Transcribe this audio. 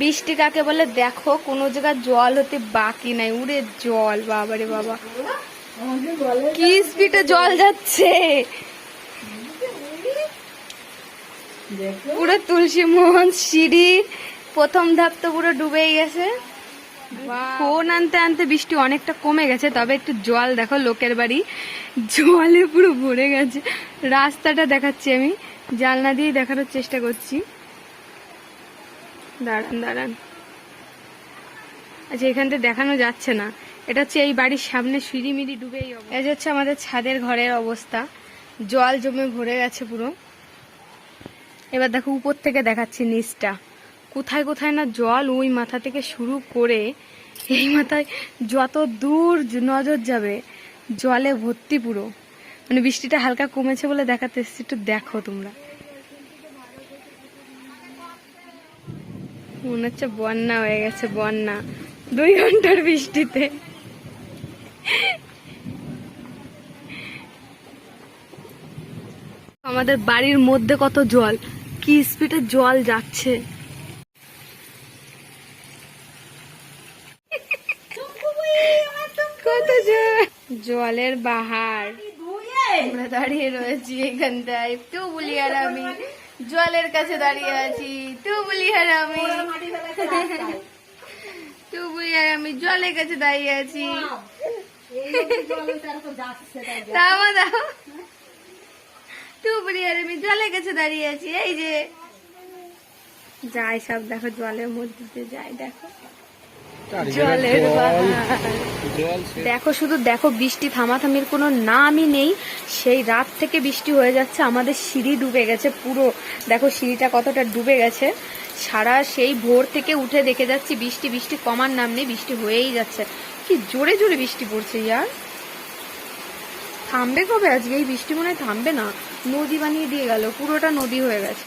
বৃষ্টি কাকে বলে? দেখো কোনো জায়গায় জল হতে বাকি নাই। উড়ে জল বাবারে বাবা। কি স্পিডে জল যাচ্ছে? পুরো তুলসী মোহন সিঁড়ি প্রথম ধাপ তো পুরো ডুবেই গেছে। ফোন আনতে আনতে বৃষ্টি অনেকটা কমে গেছে তবে একটু জল দেখো লোকের বাড়ি। জলে পুরো ভরে গেছে। রাস্তাটা দেখাচ্ছি আমি জানলা দিয়ে দেখানোর চেষ্টা করছি। দাঁড়ান দাঁড়ান। আচ্ছা এখান থেকে দেখানো যাচ্ছে না। এটা হচ্ছে এই বাড়ির সামনে সিঁড়ি মিড়ি ডুবেই। এই হচ্ছে আমাদের ছাদের ঘরের অবস্থা। জল জমে ভরে গেছে পুরো। এবার দেখো উপর থেকে দেখাচ্ছি নিচটা। কোথায় কোথায় না জল ওই মাথা থেকে শুরু করে এই মাথায় যত দূর নজর যাবে, জলে ভর্তি পুরো। মানে বৃষ্টিটা হালকা কমেছে বলে দেখাতে একটু দেখো তোমরা। মনে হচ্ছে বন্যা হয়ে গেছে, বন্যা। দুই ঘণ্টার বৃষ্টিতে। আমাদের বাড়ির মধ্যে কত জল, কি স্পিডে জল যাচ্ছে। কত জল। জলের বাহার। আমরা দাঁড়িয়ে রয়েছি এখানটায়। একটু বলি আর আমি। জলের কাছে দাঁড়িয়ে আছি। তু বলি আর আমি। তু বলি আর আমি জলের কাছে দাঁড়িয়ে আছি। দাও দাও। তু বলি আর আমি জলের কাছে দাঁড়িয়ে আছি। এই যে। যাই সব দেখো জলের মধ্যে যাই দেখো। জলের দেখো শুধু দেখো বৃষ্টি থামাথামির কোনো নামই নেই। সেই রাত থেকে বৃষ্টি হয়ে যাচ্ছে আমাদের সিঁড়ি ডুবে গেছে পুরো। দেখো সিঁড়িটা কতটা ডুবে গেছে। সারা সেই ভোর থেকে উঠে দেখে যাচ্ছি বৃষ্টি বৃষ্টি কমার নাম নেই বৃষ্টি হয়েই যাচ্ছে। কি জোরে জোরে বৃষ্টি পড়ছে ইয়ার। থামবে কবে? আজকে এই বৃষ্টি মনে হয় থামবে না। নদী বানিয়ে দিয়ে গেল পুরোটা নদী হয়ে গেছে।